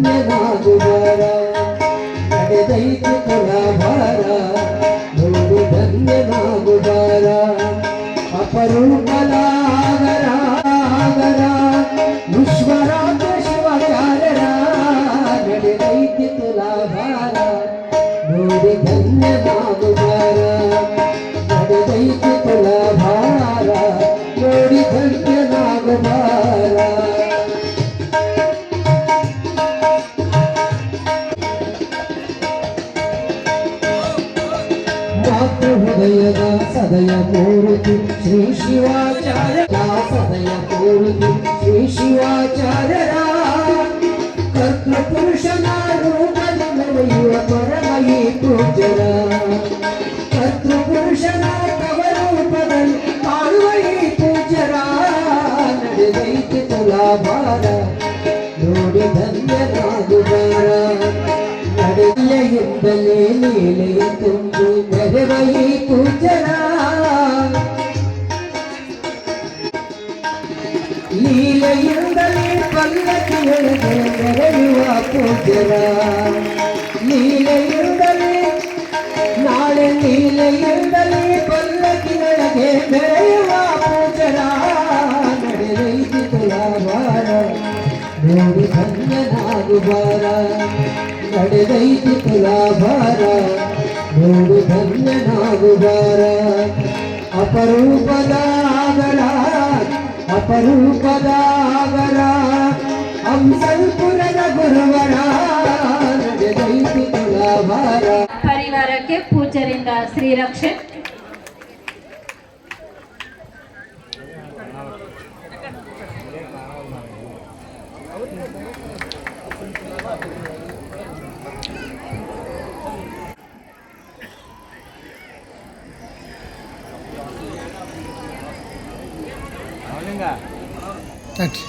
ಧನ್ಯನಾದು ಬಾರ ನಡೆದೈತು ತುಲಾಭಾರ ನೋಡು ಧನ್ಯನಾದು ಬಾರ ಅಪರೂಪಲಾಗರ ಆಗರ ವಿಶ್ವರಾಜ ಶಿವಚಾರರ ನಡೆದೈತಿ ತುಲಾಭಾರ ನೋಡಿ ಧನ್ಯನಾದು ಬಾರ ಮಾತೃ ಹೃದಯದ ಸದಯ ಮೂರುತಿ ಶ್ರೀ ಶಿವಾಚಾರ್ಯ ಸದಯ ಮೂರುತಿ ಶ್ರೀ ಶಿವಾಚಾರ್ಯರ ಕರ್ತ ಪುರುಷನ ರೂಪದಿ ಮೆರೆಯುವ ಪರಮಯಿ ಪೂಜರ ಕರ್ತ ಪುರುಷನ ತವ ರೂಪದಲ್ಲಿ ಕಾಣುವ ಈ ಪೂಜರ ನಡೆದೈತಿ ತುಲಾಭಾರ ನೋಡಿ ಧನ್ಯನಾಗುವಾರ ನಡೆಯೆಂದಲೇ ಲೀಲೆಯ ತುಂಬಿ ಮೆರವ ಈ ಪೂಜನ ಲೀಲೆಯಿಂದಲೇ ಪಲ್ಲಕ್ಕಿಯೊಳಗೆ ಮೆರೆಯುವ ಪೂಜರ ಲೀಲೆಯಿಂದಲೇ ನಾಳೆ ಲೀಲೆಯಿಂದಲೇ ಪಲ್ಲಕ್ಕಿಯೊಳಗೆ ಮೆರೆಯುವ ಪೂಜರ ನಡೆದೈತಿ ತುಲಾಭಾರ ನೋಡಿ ಧನ್ಯನಾಗುವಾರ ನಡೆದೈತಿ ತುಲಾಭಾರ भोग धन्य नागुदार अपरूपदागर अपरूपदागर अंसलपुर गुರುವರ ಪರಿವಾರಕ್ಕೆ ಪೂಜರಿಂದ ಶ್ರೀರಕ್ಷೆ Thank you. தேங்க்ஸ்.